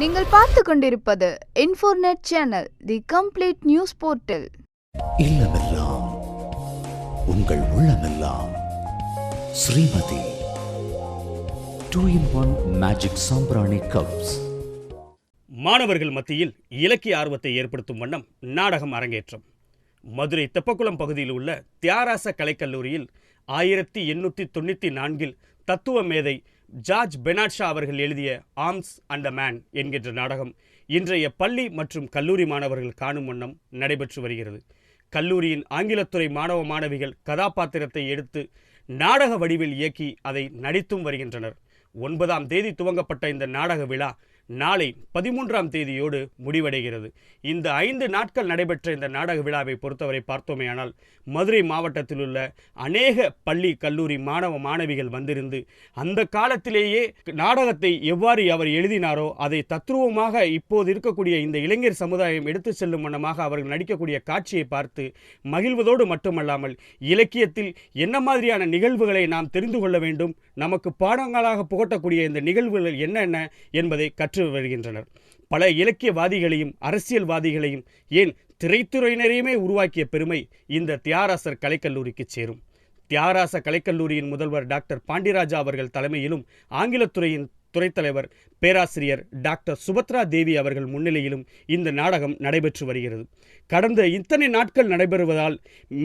நீங்கள் பார்த்து கொண்டிருப்பது Infornet channel the complete news portal இல்லமெல்லாம் உங்கள் உள்ளமெல்லாம். Srimathi two in one magic சாம்பிராணி கப்ஸ் மாணவர்கள் மத்தியில் இலக்கிய ஆர்வத்தை ஏற்படுத்தும் வண்ணம் நாடகம் அரங்கேற்றம். மதுரை தெப்பக்குளம் பகுதியில் உள்ள தியாராச கலைக்கல்லூரியில் ஆயிரத்தி எண்ணூற்றி தொண்ணூற்றி நான்கில் தத்துவ மேதை ஜார்ஜ் பெனாட்ஷா அவர்கள் எழுதிய ஆர்ம்ஸ் அண்ட் த மேன் என்கின்ற நாடகம் இன்றைய பள்ளி மற்றும் கல்லூரி மாணவர்கள் காணும் வண்ணம் நடைபெற்று வருகிறது. கல்லூரியின் ஆங்கிலத்துறை மாணவ மாணவிகள் கதாபாத்திரத்தை எடுத்து நாடக வடிவில் இயக்கி அதை நடித்தும் வருகின்றனர். ஒன்பதாம் தேதி துவங்கப்பட்ட இந்த நாடக விழா நாளை பதிமூன்றாம் தேதியோடு முடிவடைகிறது. இந்த ஐந்து நாட்கள் நடைபெற்ற இந்த நாடக விழாவை பொறுத்தவரை பார்த்தோமேயானால் மதுரை மாவட்டத்தில் உள்ள அநேக பள்ளி கல்லூரி மாணவ மாணவிகள் வந்திருந்து அந்த காலத்திலேயே நாடகத்தை எவ்வாறு அவர் எழுதினாரோ அதை தத்ரூபமாக இப்போது இருக்கக்கூடிய இந்த இளைஞர் சமுதாயம் எடுத்து செல்லும் வண்ணமாக அவர்கள் நடிக்கக்கூடிய காட்சியை பார்த்து மகிழ்வதோடு மட்டுமல்லாமல் இலக்கியத்தில் என்ன மாதிரியான நிகழ்வுகளை நாம் தெரிந்து கொள்ள வேண்டும் நமக்கு பாடங்களாக புகட்டக்கூடிய இந்த நிகழ்வுகள் என்னென்ன என்பதை கற்று வருகின்றனர். பல இலக்கியவாதிகளையும் அரசியல்வாதிகளையும் ஏன் திரைத்துறையினரையுமே உருவாக்கிய பெருமை இந்த தியாராசர் கலைக்கல்லூரிக்கு சேரும். தியாராச கலைக்கல்லூரியின் முதல்வர் டாக்டர் பாண்டியராஜா அவர்கள் தலைமையிலும் ஆங்கிலத்துறையின் துறைத்தலைவர் பேராசிரியர் டாக்டர் சுபத்ரா தேவி அவர்கள் முன்னிலையிலும் இந்த நாடகம் நடைபெற்று வருகிறது. கடந்த இத்தனை நாட்கள் நடைபெறுவதால்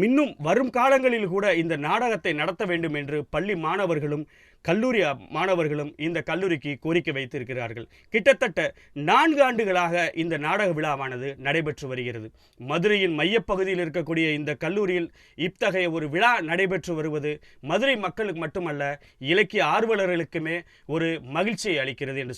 இன்னும் வரும் காலங்களில் கூட இந்த நாடகத்தை நடத்த வேண்டும் என்று பள்ளி மாணவர்களும் கல்லூரி மாணவர்களும் இந்த கல்லூரிக்கு கோரிக்கை வைத்திருக்கிறார்கள். கிட்டத்தட்ட நான்கு ஆண்டுகளாக இந்த நாடக விழாவானது நடைபெற்று வருகிறது. மதுரையின் மையப்பகுதியில் இருக்கக்கூடிய இந்த கல்லூரியில் இத்தகைய ஒரு விழா நடைபெற்று வருவது மதுரை மக்களுக்கு மட்டுமல்ல இலக்கிய ஆர்வலர்களுக்குமே ஒரு மகிழ்ச்சியை அளிக்கிறது என்று